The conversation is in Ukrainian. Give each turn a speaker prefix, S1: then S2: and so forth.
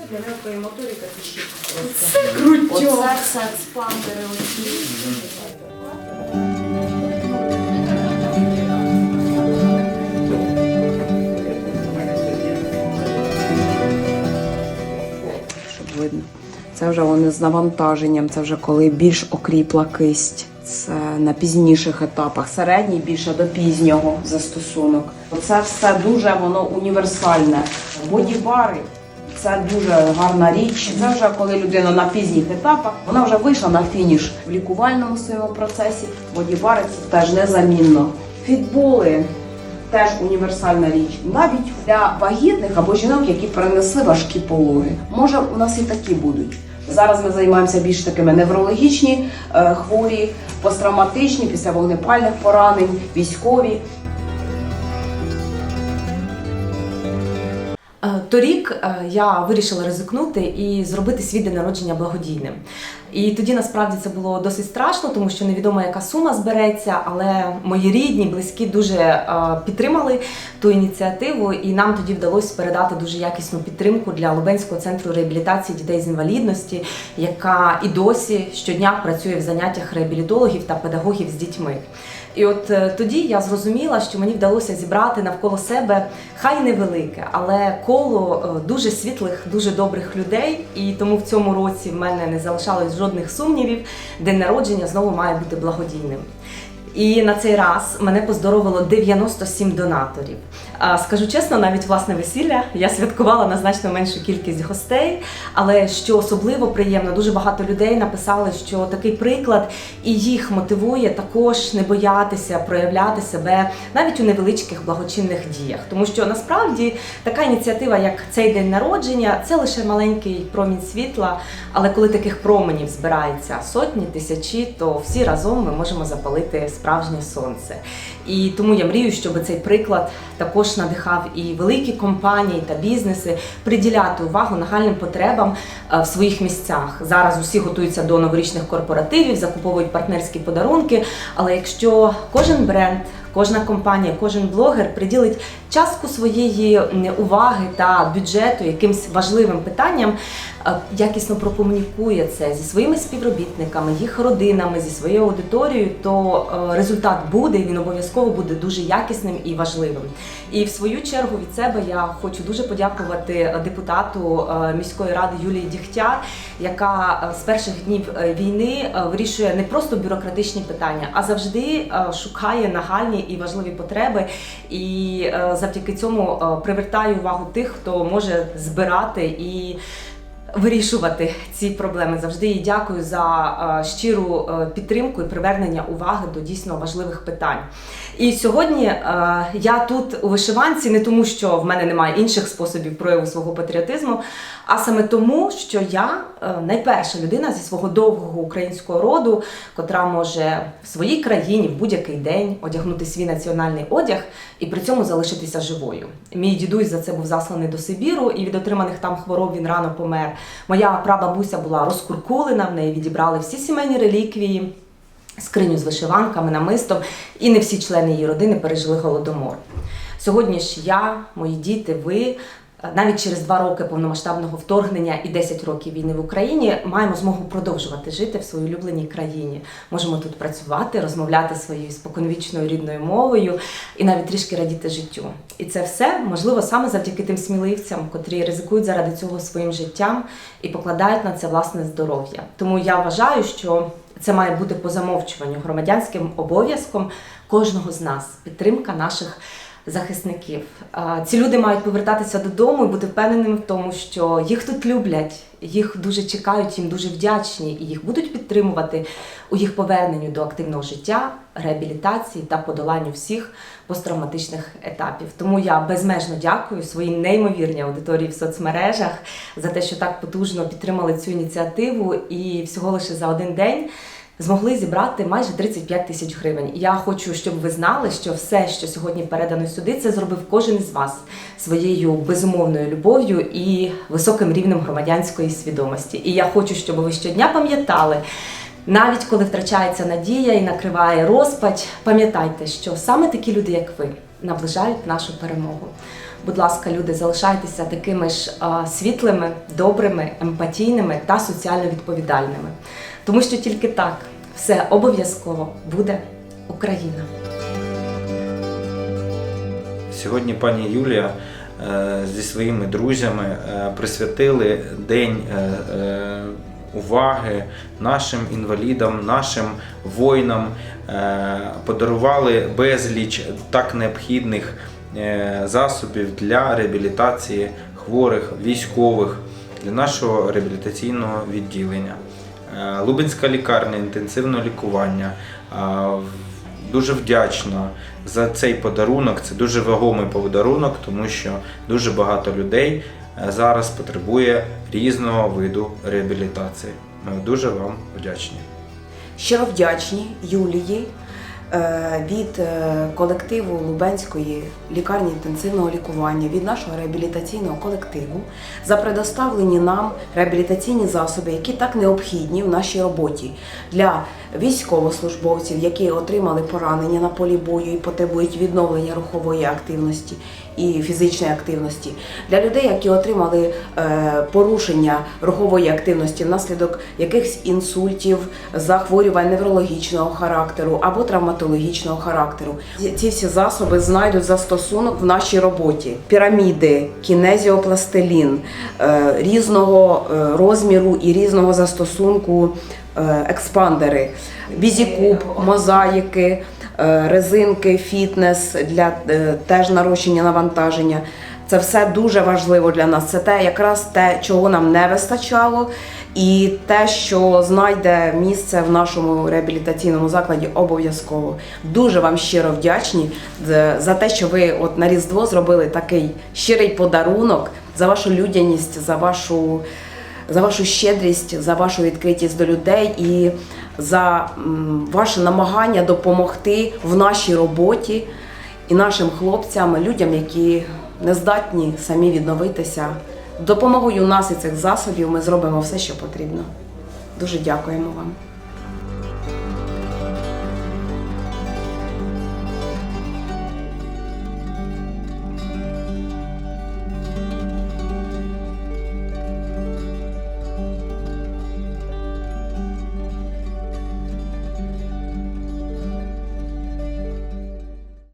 S1: Це для легкої моторики пішки.
S2: Це крутьо.
S1: Оце все експандери оці.
S2: Щоб видно. Це вже вони з навантаженням, це вже коли більш окріпла кисть. Це на пізніших етапах, середній більше до пізнього застосунок. Це все дуже воно універсальне. Бодібари це дуже гарна річ. Це вже коли людина на пізніх етапах вона вже вийшла на фініш в лікувальному своєму процесі. Бодібари це теж незамінно. Фітболи теж універсальна річ, навіть для вагітних або жінок, які перенесли важкі пологи. Може, у нас і такі будуть. Зараз ми займаємося більш такими неврологічні е, хворі, посттравматичні, після вогнепальних поранень, військові.
S3: Торік е, я вирішила ризикнути і зробити свій день народження благодійним. І тоді насправді це було досить страшно, тому що невідомо, яка сума збереться, але мої рідні, близькі дуже е, підтримали ту ініціативу, і нам тоді вдалося передати дуже якісну підтримку для Лубенського центру реабілітації дітей з інвалідності, яка і досі щодня працює в заняттях реабілітологів та педагогів з дітьми. І от е, тоді я зрозуміла, що мені вдалося зібрати навколо себе хай невелике, але коло е, дуже світлих, дуже добрих людей. І тому в цьому році в мене не залишалось жодних сумнівів. День народження знову має бути благодійним. І на цей раз мене поздоровило 97 донаторів. Скажу чесно, навіть власне весілля я святкувала на значно меншу кількість гостей. Але що особливо приємно, дуже багато людей написали, що такий приклад і їх мотивує також не боятися проявляти себе навіть у невеличких благочинних діях. Тому що насправді така ініціатива, як цей день народження, це лише маленький промінь світла. Але коли таких променів збирається сотні, тисячі, то всі разом ми можемо запалити справжнє сонце. І тому я мрію, щоб цей приклад також надихав і великі компанії та бізнеси приділяти увагу нагальним потребам е, в своїх місцях. Зараз усі готуються до новорічних корпоративів, закуповують партнерські подарунки. Але якщо кожен бренд, кожна компанія, кожен блогер приділить частку своєї уваги та бюджету якимсь важливим питанням, е, якісно прокомунікує це зі своїми співробітниками, їх родинами, зі своєю аудиторією, то е, результат буде, і він обов'язково буде дуже якісним і важливим. І в свою чергу від себе я хочу дуже подякувати депутату е, міської ради Юлії Дігтяр, яка е, з перших днів е, війни е, вирішує не просто бюрократичні питання, а завжди шукає нагальні і важливі потреби. І завдяки цьому привертає увагу тих, хто може збирати і. Вирішувати ці проблеми завжди їй дякую за е, щиру е, підтримку і привернення уваги до дійсно важливих питань. І сьогодні е, я тут у вишиванці не тому, що в мене немає інших способів прояву свого патріотизму, а саме тому, що я найперша людина зі свого довгого українського роду, котра може в своїй країні в будь-який день одягнути свій національний одяг і при цьому залишитися живою. Мій дідусь за це був засланий до Сибіру, і від отриманих там хвороб він рано помер. Моя прабабуся була розкуркулена, в неї відібрали всі сімейні реліквії скриню з вишиванками, намистом, і не всі члени її родини пережили голодомор. Сьогодні ж я, мої діти, ви. Навіть через два роки повномасштабного вторгнення і 10 років війни в Україні маємо змогу продовжувати жити в своїй улюбленій країні. Можемо тут працювати, розмовляти своєю споконвічною рідною мовою і навіть трішки радіти життю. І це все можливо саме завдяки тим сміливцям, котрі ризикують заради цього своїм життям і покладають на це власне здоров'я. Тому я вважаю, що це має бути по замовчуванню громадянським обов'язком кожного з нас. Підтримка наших захисників. Ці люди мають повертатися додому і бути впевненими в тому, що їх тут люблять, їх дуже чекають, їм дуже вдячні, і їх будуть підтримувати у їх поверненню до активного життя, реабілітації та подоланню всіх посттравматичних етапів. Тому я безмежно дякую своїй неймовірній аудиторії в соцмережах за те, що так потужно підтримали цю ініціативу, і всього лише за один день змогли зібрати майже 35 тисяч гривень. Я хочу, щоб ви знали, що все, що сьогодні передано сюди, це зробив кожен із вас своєю безумовною любов'ю і високим рівнем громадянської свідомості. І я хочу, щоб ви щодня пам'ятали. Навіть коли втрачається надія і накриває розпач, пам'ятайте, що саме такі люди, як ви, наближають нашу перемогу. Будь ласка, люди, залишайтеся такими ж світлими, добрими, емпатійними та соціально відповідальними. Тому що тільки так все обов'язково буде Україна.
S4: Сьогодні пані Юлія е, зі своїми друзями е, присвятили день е, уваги нашим інвалідам, нашим воїнам, подарували безліч так необхідних засобів для реабілітації хворих, військових для нашого реабілітаційного відділення. Е, Лубенська лікарня інтенсивного лікування. е, Дуже вдячна за цей подарунок. Це дуже вагомий подарунок, тому що дуже багато людей е, зараз потребує різного виду реабілітації. Ми дуже вам вдячні.
S2: Щиро вдячні Юлії від е, колективу Лубенської лікарні інтенсивного лікування, від нашого реабілітаційного колективу за предоставлені нам реабілітаційні засоби, які так необхідні в нашій роботі. Для військовослужбовців, які отримали поранення на полі бою і потребують відновлення рухової активності і фізичної активності, для людей, які отримали е, порушення рухової активності внаслідок якихось інсультів, захворювань неврологічного характеру або травматологічного характеру. Ці всі засоби знайдуть застосунок в нашій роботі: піраміди, кінезіопластилін е, різного е, розміру і різного застосунку експандери, візікуб, мозаїки, резинки, фітнес для е, теж нарощення навантаження. Це все дуже важливо для нас. Це те, якраз те, чого нам не вистачало, і те, що знайде місце в нашому реабілітаційному закладі, обов'язково. Дуже вам щиро вдячні за те, що ви от на Різдво зробили такий щирий подарунок за вашу людяність, за вашу за вашу щедрість, за вашу відкритість до людей і за ваше намагання допомогти в нашій роботі і нашим хлопцям, людям, які не здатні самі відновитися. Допомогою нас і цих засобів ми зробимо все, що потрібно. Дуже дякуємо вам.